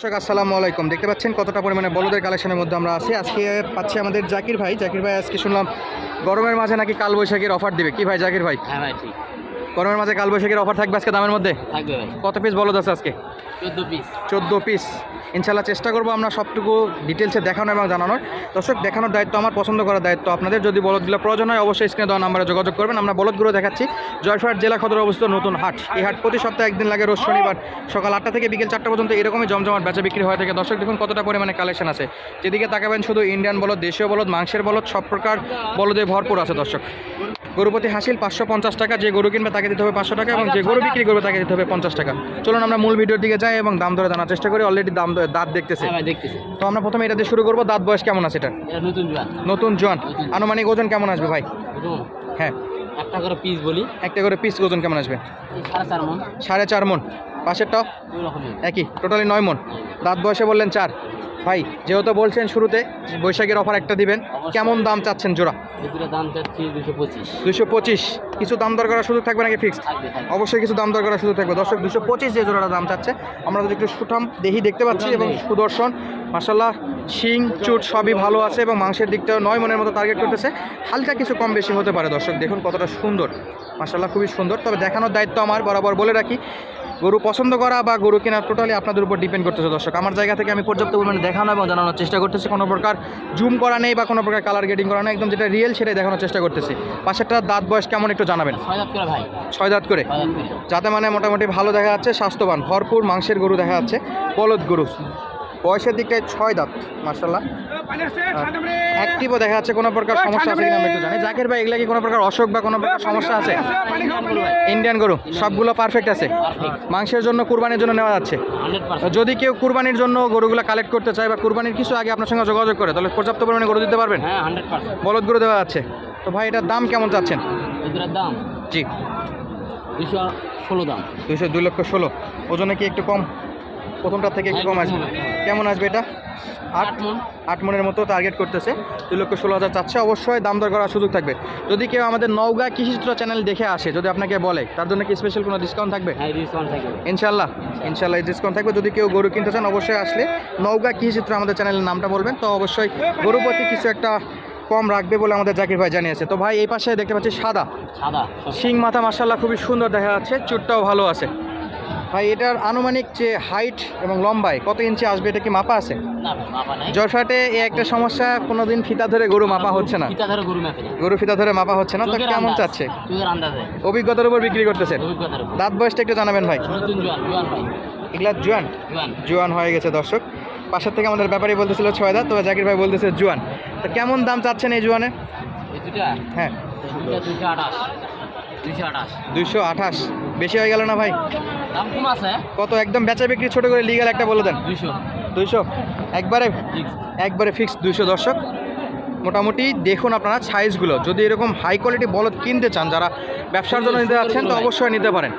দর্শক, আসসালামু আলাইকুম। দেখতে পাচ্ছেন কতটা পরিমাণে বলদের কালেকশনের মধ্যে আমরা আছি। আজকে পাচ্ছি আমাদের জাকির ভাই। জাকির ভাই, আজকে শুনলাম গরমের মাঝে নাকি কালবৈশাখীর অফার দিবে। কি ভাই, জাকির ভাই? হ্যাঁ ভাই, ঠিক। গরমের মাঝে কালবৈশাখীর অফার থাকবে আজকে দামের মধ্যে? থাকবে ভাই। কত পিস বলদ আছে আজকে? চোদ্দ পিস চোদ্দ পিস ইনশাল্লাহ চেষ্টা করব আমরা সবটুকু ডিটেলসে দেখানো এবং জানানোর। দর্শক দেখানোর দায়িত্ব আমার পছন্দ করার দায়িত্ব আপনাদের। যদি বলদগুলো প্রয়োজন হয় অবশ্যই স্ক্রিনে দেওয়া নাম্বারে যোগাযোগ করবেন। আমরা বলদগুলো দেখাচ্ছি। জয়ফাট জেলা সদর অবস্থিত নতুন হাট। এই হাট প্রতি সপ্তাহে একদিন লাগে রোজ শনিবার সকাল আটটা থেকে বিকেল চারটা পর্যন্ত এরকমই জমজমাট বেচা বিক্রি হয়ে থাকে। দর্শক দেখুন কতটা পরিমাণে কালেকশন আছে। যেদিকে তাকাবেন শুধু ইন্ডিয়ান বলদ দেশীয় বলদ মাংসের বলদ সব প্রকার বলদে ভরপুর আছে দর্শক। গরুপতি হাসিল পাঁচশো পঞ্চাশ টাকা যে গরু কিনবে তাকে দিতে হবে পাঁচশো টাকা এবং যে গরু বিক্রি করবে তাকে দিতে হবে পঞ্চাশ টাকা। চলুন আমরা মূল ভিডিওর দিকে যাই এবং দাম ধরে জানার চেষ্টা করি। অলরেডি দাম ধরে- দাঁত দেখতেছে। হ্যাঁ দেখতেছি। তো আমরা প্রথমে এটা দিয়ে শুরু করব। দাঁত বয়স কেমন আছে এটা এটা নতুন জোয়ান। আনুমানিক ওজন কেমন আসবে ভাই? হ্যাঁ। একটা করে পিস বলি। একটা করে পিস ওজন কেমন আসবে? সাড়ে চার মন। সাড়ে চার মন। পাশেরটাও একই টোটালি নয় মন। দাঁত বয়সে বললেন চার। ভাই যেহেতু বলছেন শুরুতে বৈশাখের অফার একটা দিবেন কেমন দাম চাচ্ছেন জোড়া? দুশো পঁচিশ। কিছু দাম দর করার সুযোগ থাকবে নাকি ফিক্সড অবশ্যই কিছু দাম দর করার সুযোগ থাকবে। দর্শক দুশো পঁচিশ যে জোড়াটা দাম চাচ্ছে আমরা যদি একটু সুঠাম দেহি দেখতে পাচ্ছি এবং সুদর্শন মাসাল্লাহ শিং চুট সবই ভালো আছে এবং মাংসের দিকটাও নয় মনের মতো টার্গেট করতেছে। হালকা কিছু কম বেশি হতে পারে দর্শক দেখুন কতটা সুন্দর। মাসাল্লাহ খুবই সুন্দর। তবে দেখানোর দায়িত্ব আমার বরাবর বলে রাখি গরু পছন্দ করা বা গরু কেনা টোটালি আপনাদের উপর ডিপেন্ড করতেছে দর্শক। আমার জায়গা থেকে আমি পর্যাপ্ত পরিমাণে দেখানো এবং জানানোর চেষ্টা করতেছি। কোনো প্রকার জুম করা নেই বা কোনো প্রকার কালার গেটিং করা নেই। একদম যেটা রিয়েল সেটাই দেখানোর চেষ্টা করতেছি। পাশেরটা দাঁত বয়স কেমন একটু জানাবেন? ছয় দাঁত করে। যাতে মানে মোটামুটি ভালো দেখা যাচ্ছে স্বাস্থ্যবান ভরপুর মাংসের গরু দেখা যাচ্ছে বলদ গরু। বয়সের দিকটায় ছয় দাঁত মার্শাল্লাহ অ্যাক্টিভও দেখা যাচ্ছে কোনো প্রকার সমস্যা আছে কিনা আমি একটু জানি। জাকের ভাই এগুলা কি কোনো প্রকার অসুখ বা কোনো প্রকার সমস্যা আছে? ইন্ডিয়ান গরু সবগুলো পারফেক্ট আছে। মাংসের জন্য কুরবানির জন্য নেওয়া যাচ্ছে। যদি কেউ কুরবানির জন্য গরুগুলো কালেক্ট করতে চায় বা কুরবানির কিছু আগে আপনার সঙ্গে যোগাযোগ করে তাহলে পর্যাপ্ত পরিমাণে গরু দিতে পারবেন? হ্যাঁ বলদ গরু দেওয়া যাচ্ছে তো ভাই এটার দাম কেমন চাচ্ছেন? দাম? জি। দুশো ষোলো দাম। দুইশো দুই লক্ষ ষোলো। ওজনে কি একটু কম? প্রথমটার থেকে একটু কম আসবে। কেমন আসবে এটা? আট আট মন। আট মনের মতো টার্গেট করতেছে। দুই লক্ষ ষোলো হাজার চাচ্ছে। অবশ্যই দাম দর করার সুযোগ থাকবে। যদি কেউ আমাদের নওগাঁ কৃষিচিত্র চ্যানেল দেখে আসে যদি আপনাকে বলে তার জন্য কি স্পেশাল কোনো ডিসকাউন্ট থাকবে? হ্যাঁ ইনশাল্লাহ। ইনশাল্লাহ ডিসকাউন্ট থাকবে। যদি কেউ গরু কিনতে চান অবশ্যই আসলে নওগাঁ কৃষিচিত্র আমাদের চ্যানেলের নামটা বলবেন। তো অবশ্যই গরু প্রতি কিছু একটা কম রাখবে বলে আমাদের জাকির ভাই জানিয়েছে। তো ভাই এই পাশে দেখতে পাচ্ছি সাদা। সাদা শিং মাথা মার্শাল্লাহ খুবই সুন্দর দেখা যাচ্ছে। চুটটাও ভালো আছে। ভাই এটার আনুমানিক যে হাইট এবং লম্বায় কত ইঞ্চি আসবে এটা কি মাপা আছে? জয়ফাটে এই একটা সমস্যা কোনোদিন ফিতা ধরে গরু মাপা হচ্ছে না। পিতা ধরে গরু মেপে গরু ফিতা ধরে মাপা হচ্ছে না তো কেমন চাচ্ছে? অভিজ্ঞতার উপর বিক্রি করতেছেন। উপর। দাঁত বয়সটা একটু জানাবেন ভাই। এগুলা জুয়ান? জুয়ান। হয়ে গেছে দর্শক। পাশের থেকে আমাদের ব্যাপারই বলতেছিল ছয় দাঁত তবে জাকির ভাই বলতেছে জুয়ান। তো কেমন দাম চাচ্ছেন এই জুয়ানে? হ্যাঁ। দুইশো আঠাশ। বেশি হয়ে গেল না ভাই? দাম কম আছে। কত? একদম বেচা বিক্রি ছোট করে লিগাল একটা বলে দেন। দুইশো। দুইশো? একবারে একবারে ফিক্স দুইশো দর্শক। মোটামুটি দেখুন আপনারা সাইজগুলো যদি এরকম হাই কোয়ালিটি বলদ কিনতে চান যারা ব্যবসার জন্য নিতে যাচ্ছেন তো অবশ্যই নিতে পারেন।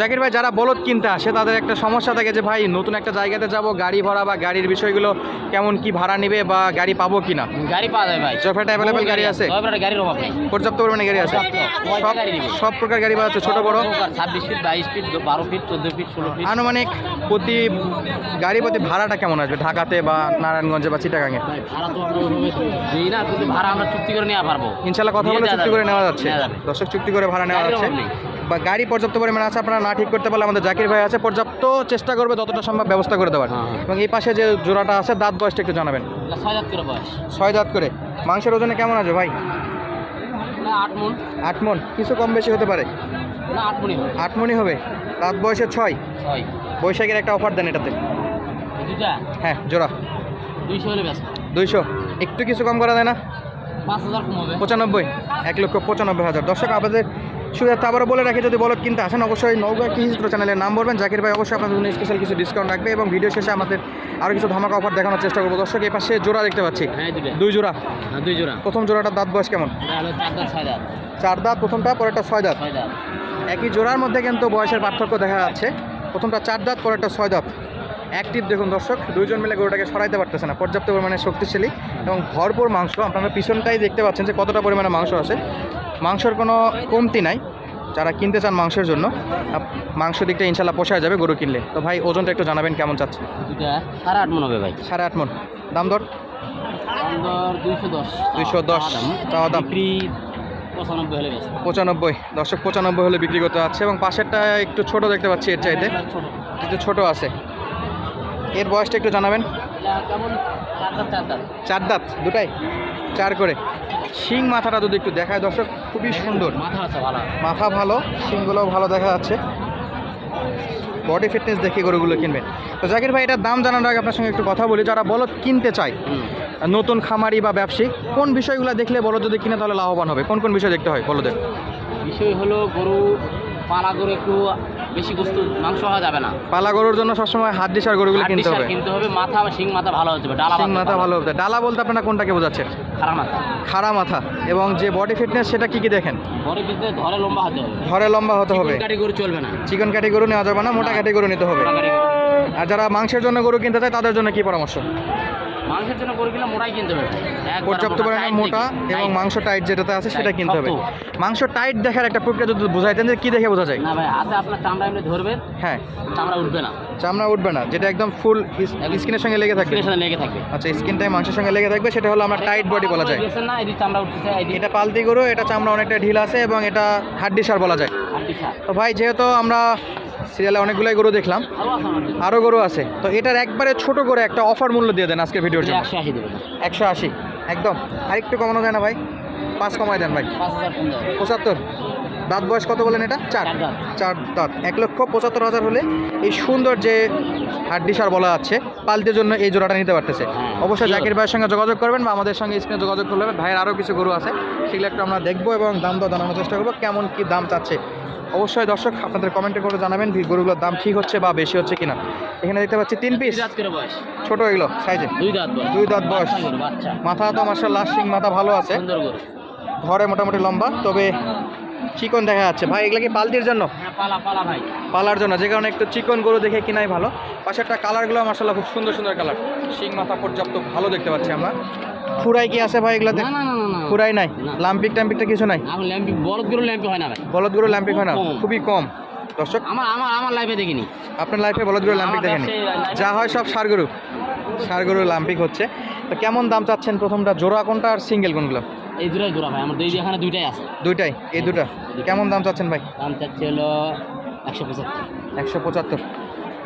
জাকির ভাই যারা বলদ কিনতে আসে তাদের একটা সমস্যা থাকে যে ভাই নতুন একটা জায়গাতে যাব গাড়ি ভাড়া বা গাড়ির বিষয়গুলো কেমন কি ভাড়া নেবে বা গাড়ি পাবো কি না গাড়ি পাওয়া যায় ভাই। অ্যাভেলেবেল গাড়ি আছে? গাড়ির অভাব নেই। পর্যাপ্ত পরিমাণে গাড়ি আছে? সব সব প্রকার গাড়ি পাওয়া যাচ্ছে ছোটো বড়? ছাব্বিশ ফিট বাইশ ফিট বারো ফিট চোদ্দ ফিট ষোলো ফিট আনুমানিক প্রতি গাড়ি প্রতি ভাড়াটা কেমন আসবে ঢাকাতে বা নারায়ণগঞ্জে বা চিটাগাঙে? ভাড়া তো আমরা দিই না কিন্তু ভাড়া আমরা চুক্তি করে নেওয়া পারব। ইনশাল্লাহ কথা বলে চুক্তি করে নেওয়া যাচ্ছে। দর্শক চুক্তি করে ভাড়া নেওয়া যাচ্ছে। বা গাড়ি পর্যাপ্ত পরিমাণে আছে আপনারা না ঠিক করতে পারলে আমাদের জাকির ভাই আছে পর্যাপ্ত চেষ্টা করবে যতটা সম্ভব ব্যবস্থা করে দেওয়ার। হ্যাঁ, হ্যাঁ। এবং এই পাশে যে জোড়াটা আছে দাঁত বয়সটা একটু জানাবেন। ছয় দাঁত করে মাংসের ওজনে কেমন আছে ভাই? আট মন। কিছু কম বেশি হতে পারে? না আট মনই হবে। দাঁত বয়সে ছয়। বৈশাখের একটা অফার দেন এটাতে। হ্যাঁ জোড়া। দুইশো একটু কিছু কম করা যায় না? পঁচানব্বই। এক লক্ষ পঁচানব্বই হাজার। দর্শক আপনাদের সুবিধা আবারও বলে রাখি যদি বলদ কিনতে আসেন অবশ্যই নৌকা কৃষিচিত্র চ্যানেলের নাম বলবেন। জাকির ভাই অবশ্যই আপনাদের জন্য স্পেশাল কিছু ডিসকাউন্ট রাখবে এবং ভিডিও শেষে আমাদের আরও কিছু ধামাকা অফার দেখানোর চেষ্টা করব। দর্শক এই পাশে জোড়া দেখতে পাচ্ছি। হ্যাঁ দুই জোড়া। হ্যাঁ দুই জোড়া। প্রথম জোড়াটার দাঁত বয়স কেমন? চার দাঁত প্রথমটা পরেরটা ছয় দাঁত। একই জোড়ার মধ্যে কিন্তু বয়সের পার্থক্য দেখা যাচ্ছে। প্রথমটা চার দাঁত পরেরটা ছয় দাঁত। অ্যাক্টিভ দেখুন দর্শক দুইজন মিলে গরুটাকে সরাইতে পারতেছে না। পর্যাপ্ত পরিমাণে শক্তিশালী এবং ভরপুর মাংস। আপনারা পিছনটাই দেখতে পাচ্ছেন যে কতটা পরিমাণে মাংস আছে। মাংসর কোনো কমতি নাই। যারা কিনতে চান মাংসের জন্য মাংস দিকটা ইনশাল্লাহ পোষায় যাবে গরু কিনলে। তো ভাই ওজনটা একটু জানাবেন কেমন চাচ্ছে সাড়ে আট মন হবে ভাই। সাড়ে আট মন। দাম দর? দুইশো দশ। 210 চাওয়া দাম। পঁচানব্বই দর্শক পঁচানব্বই হলে বিক্রি করতে যাচ্ছে এবং পাশেরটা একটু ছোট দেখতে পাচ্ছি এর চাইতে। ছোট। একটু ছোট আছে। এর বয়সটা একটু জানাবেন। চার দাঁত দুটাই? চার করে। শিং মাথাটা যদি একটু দেখায় দর্শক খুবই সুন্দর। মাথা ভালো। মাথা ভালো শিংগুলোও ভালো দেখা যাচ্ছে। বডি ফিটনেস দেখে গরুগুলো কিনবেন। তো জাকির ভাই এটার দাম জানানোর আগে আপনার সঙ্গে একটু কথা বলি। যারা বলদ কিনতে চায় নতুন খামারি বা ব্যবসায়ী কোন বিষয়গুলো দেখলে বলদ যদি কিনে তাহলে লাভবান হবে? কোন কোন বিষয় দেখতে হয় বলদের? বিষয় হলো গরু পালা গরু একটু বেশি গোস্ত মাংস হওয়া যাবে না। পালা গরুর জন্য সবসময় হাত দিশার গরুগুলো কিনতে হবে। কিনতে হবে মাথা বা শিং মাথা ভালো হবে ডালা শিং মাথা ভালো হবে ডালা বলতে আপনারা কোনটাকে বোঝাচ্ছেন খারাপ মাথা। খাড়া মাথা। এবং যে বডি ফিটনেস সেটা কি কি দেখেন? ঘরের ভিতরে ধরে লম্বা হতে হবে। ধরে লম্বা হতে হবে। কাটি গরু চলবে না। চিকন কাটি গরু নেওয়া যাবে না মোটা কাটি গরু নিতে হবে। আর যারা মাংসের জন্য গরু কিনতে চায় তাদের জন্য কি পরামর্শ? মাংসের জন্য গরু কিনলে মোটাই কিনতে হবে। পর্যাপ্ত পরিমাণে মোটা এবং মাংস টাইট যেটাতে আছে সেটা কিনতে হবে। মাংস টাইট দেখার একটা প্রক্রিয়া যদি বুঝাইতেন যে কি দেখে বোঝা যায়? না ভাই হাতে আপনার চামড়া এমনি ধরবেন হ্যাঁ। চামড়া উঠবে না। চামড়া উঠবে না যেটা একদম ফুল স্কিনের সঙ্গে লেগে থাকবে। স্কিনের লেগে থাকবে। আচ্ছা স্কিনটাই মাংসের সঙ্গে লেগে থাকবে সেটা হলো আমরা টাইট বডি বলা যায়। না এদিকে চামড়া এদিকে এটা পালতি গরু এটা চামড়া অনেকটা ঢিল আছে এবং এটা হাড্ডি সার বলা যায়। তো ভাই যেহেতু আমরা সিরিয়ালে অনেকগুলাই গরু দেখলাম। আরও আছে গরু আছে। তো এটার একবারে ছোট করে একটা অফার মূল্য দিয়ে দেন আজকে ভিডিওর জন্য। একশো আশি দেবে। একশো আশি। একদম। আরেকটু কমানো যায় না ভাই? পাঁচ কমায় দেন ভাই। পঁচাত্তর। দাঁত বয়স কত বলেন এটা? চার। চার দাঁত। এক লক্ষ পঁচাত্তর হাজার হলে এই সুন্দর যে হাড্ডি সার বলা যাচ্ছে পালতির জন্য এই জোড়াটা নিতে পারতেছে। হ্যাঁ, অবশ্যই. জাকির ভাইয়ের সঙ্গে যোগাযোগ করবেন বা আমাদের সঙ্গে স্ক্রিনে যোগাযোগ করলে ভাইয়ের আরও কিছু গরু আছে। সেগুলো একটু আমরা দেখব এবং দাম দর জানানোর চেষ্টা করব। কেমন কি দাম চাচ্ছে অবশ্যই দর্শক আপনাদের কমেন্টে করে জানাবেন ভি- গরুগুলোর দাম ঠিক হচ্ছে বা বেশি হচ্ছে কিনা। এখানে দেখতে পাচ্ছি তিন পিস ছোট এগুলো সাইজে। দুই দাঁত বয়স। দুই দাঁত বয়স। মাথা তো মার্শাল্লাহ সিং মাথা ভালো আছে। ঘরে মোটামুটি লম্বা তবে চিকন দেখা যাচ্ছে। ভাই এগুলো কি পালতির জন্য? হ্যাঁ পালার জন্য যে কারণে একটু চিকন গরু দেখে কিনাই ভালো। পাশেরটা কালারগুলো মার্শাল্লাহ খুব সুন্দর সুন্দর কালার শিং মাথা পর্যাপ্ত ভালো দেখতে পাচ্ছি আমরা। খুরাই কি আছে ভাই না না না না। খুরাই নাই? না। লাম্পিক টাম্পিকটা কিছু নাই? এখন ল্যাম্পি বলদ গরু ল্যাম্পি হয় না ভাই। বলদ গরু ল্যাম্পিক হয় না? খুবই কম। দর্শক আমার আমার আমার লাইফে দেখিনি। আপনার লাইফে বলদ গরু ল্যাম্পিক দেখেনি? যা হয় সব সার গরু। সার গরু লাম্পিক হচ্ছে। তো কেমন দাম চাচ্ছেন প্রথমটা? জোড়া কোনটা আর সিঙ্গেল কোনগুলো? এই দুটাই জোড়া ভাই আমার এখানে দুইটাই আছে। দুইটাই? এই দুটা? কেমন দাম চাচ্ছেন ভাই? দাম চাচ্ছে হলো একশো পঁচাত্তর। একশো পঁচাত্তর।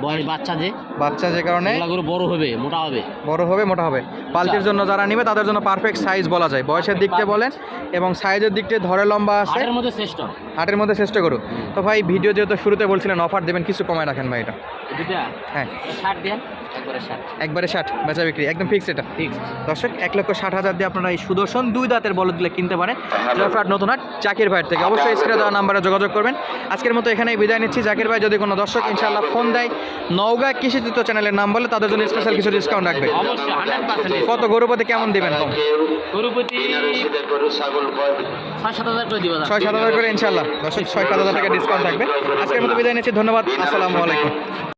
বয়স বাচ্চা যে। বাচ্চা যে কারণে? গরু বড় হবে মোটা হবে। বড় হবে মোটা হবে। পালতির জন্য যারা নিবে তাদের জন্য পারফেক্ট সাইজ বলা যায়। বয়সের দিক থেকে বলেন এবং সাইজের দিক থেকে ধরে লম্বা আছে। হাটের মধ্যে শ্রেষ্ঠ। হাটের মধ্যে চেষ্টা করু তো ভাই ভিডিও যেহেতু শুরুতে বলছিলেন অফার দেবেন কিছু কমায় রাখেন ভাই এটা। হ্যাঁ। ষাট দেন একবারে ষাট। বেচা বিক্রি একদম ফিক্স এটা। দর্শক এক লক্ষ ষাট হাজার দিয়ে আপনারা এই সুদর্শন দুই দাঁতের বলদগুলো কিনতে পারেন। জয়ফ্রাট নতুন হাট জাকির ভাইয়ের থেকে। অবশ্যই স্ক্রিনে দেওয়া নাম্বারে যোগাযোগ করবেন। আজকের মতো এখানেই বিদায় নিচ্ছি। জাকির ভাই যদি কোনো দর্শক ইনশাআল্লাহ ফোন দেয় নওগাঁ কৃষিচিত্র চ্যানেলের নাম বলে তাদের জন্য স্পেশাল কিছু ডিসকাউন্ট রাখবে। অবশ্যই কত গরুপতি কেমন দিবেন? গরুপতি ছয় সাত হাজার করে দিব ছয় সাত হাজার করে ইনশাল্লাহ ছয় সাত হাজার টাকা ডিসকাউন্ট থাকবে। আজকের মতো বিদায় নিচ্ছি ধন্যবাদ আসসালামু আলাইকুম।